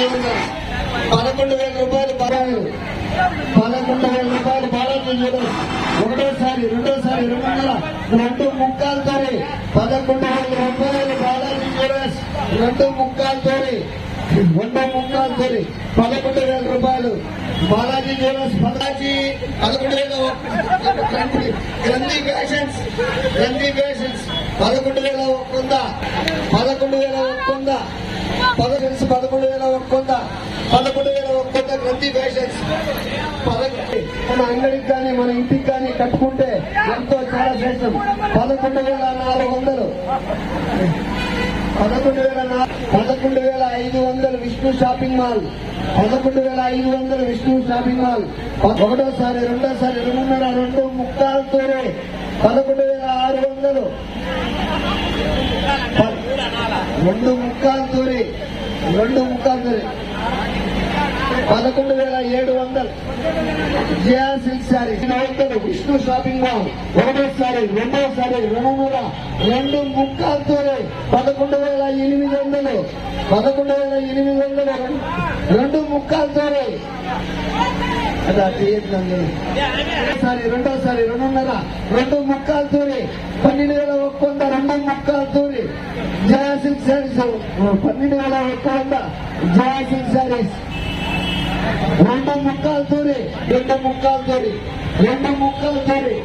Jewellers పదకొండు వేల రూపాయలు బలాలు పదకొండు వేల రూపాయలు బాలాజీ జ్యువెలర్స్ ఒకటోసారి రెండోసారి రెండు వందల రెండు ముక్కాలతో పదకొండు వేల రూపాయలు బాలాజీ జ్యువెలర్స్ రెండు ముక్కాలతో రెండు ముక్కాలతో పదకొండు వేల రూపాయలు బాలాజీ జ్యువెలర్స్ బాలాజీ పదకొండు వేల గ్రంథి ఫ్యాషన్స్ గ్రంథి ఫ్యాషన్స్ పదకొండు వేల ఒక్క పదకొండు వేల ఒక్క పదకొండు పదకొండు వేల ఒక్క పదకొండు వేల ఒక్క గ్రంథి ఫ్యాషన్స్ మన అంగడికి కానీ మన ఇంటికి కానీ కట్టుకుంటే ఎంతో చాలా శ్రేష్టం పదకొండు వేల నాలుగు వందలు. పదకొండు వేల పదకొండు వేల ఐదు వందలు విష్ణు షాపింగ్ మాల్. పదకొండు వేల ఐదు వందలు విష్ణు షాపింగ్ మాల్. ఒకటోసారి రెండోసారి రెండున్నర రెండు ముక్కాలతోనే పదకొండు వేల ఆరు వందలు. రెండు ముక్కాలతోనే రెండు ముక్కాలతోనే పదకొండు వేల ఏడు వందలు. Jaya silk sari. Vishnu shopping mall. ఒకటోసారి రెండోసారి రెండు రెండు ముక్కాలతోనే పదకొండు వేల ఎనిమిది వందలు. పదకొండు వేల ఎనిమిది వందలు. రెండు ముక్కాలతోనే అదా తీయట్లేదు ఒకసారి రెండోసారి రెండున్నర రెండు ముక్కలు తూరి. పన్నెండు వేల ఒక్క వంద రెండు ముక్కలు తూరి. జయా సిల్క్ శారీస్. పన్నెండు వేల ఒక్క వంద జయా సిల్క్ శారీస్. రెండు ముక్కలు తూరి రెండు ముక్కలు తూరి. రెండు ముక్కలు తూరి.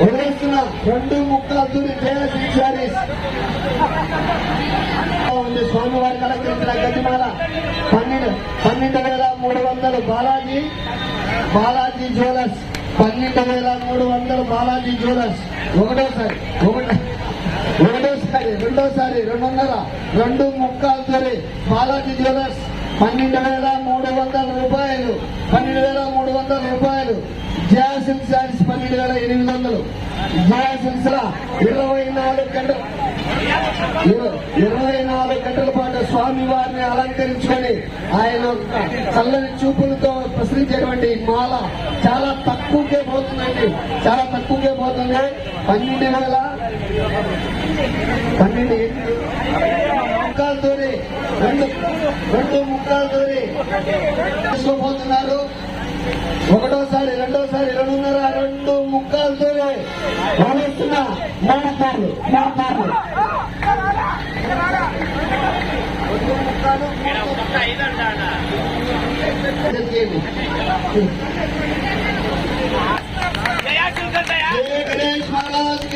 వదిలేస్తున్నా రెండు ముక్కలు తోడి జయశ్రీ శారీస్ ఉంది. స్వామివారికి అలంకరించిన గడ్డిమాల పన్నెండు పన్నెండు వేల మూడు వందలు బాలాజీ బాలాజీ జ్యువెలర్స్. పన్నెండు వేల మూడు వందలు బాలాజీ జ్యువెలర్స్. ఒకటోసారి ఒకటో ఒకటోసారి రెండోసారి రెండున్నర రెండు ముక్కాలతో బాలాజీ జ్యువెలర్స్. పన్నెండు వేల మూడు వందల రూపాయలు పన్నెండు వేల మూడు వందల రూపాయలు. జాసిల్ శారీస్ పన్నెండు వేల ఎనిమిది వందలు. జాసిల్స్ ఇరవై నాలుగు గంటలు. ఇరవై నాలుగు స్వామి వారిని అలంకరించుకొని ఆయన చల్లని చూపులతో ప్రసరించేటువంటి మాల చాలా తక్కువకే పోతుందండి. చాలా తక్కువకే పోతుంది. పన్నెండు వేల పన్నెండు ముక్కాలతోనే రెండు రెండు ముక్కాలతోనే పోతున్నారు ఒకటోసారి రెండోసారి రెండున్నర రెండు ముక్కాలతోనే వస్తున్నా మూడు పార్లు మూడు పార్లు రెండు ముక్కాలు జయ గణేష్ మహారాజ్